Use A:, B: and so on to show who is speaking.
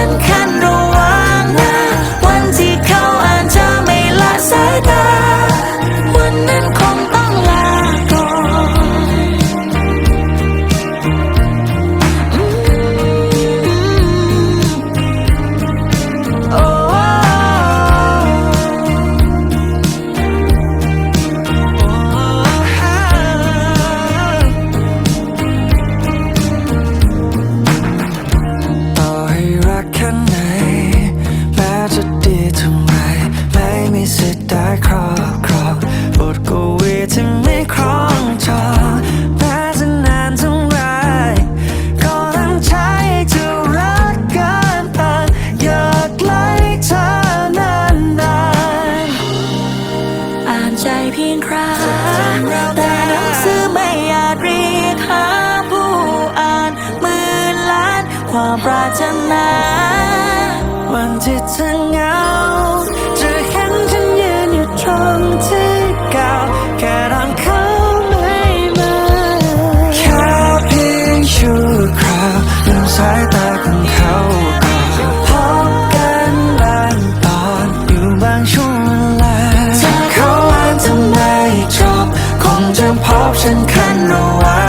A: ฉันแค่ ยนคราแต่หนังสือไม่อยากเรียกหาผู้อ่านมื่นล้านความปรารถนา
B: วันที่เธอเหงาจะเห็นฉันยืนอยู่ตรงที่ why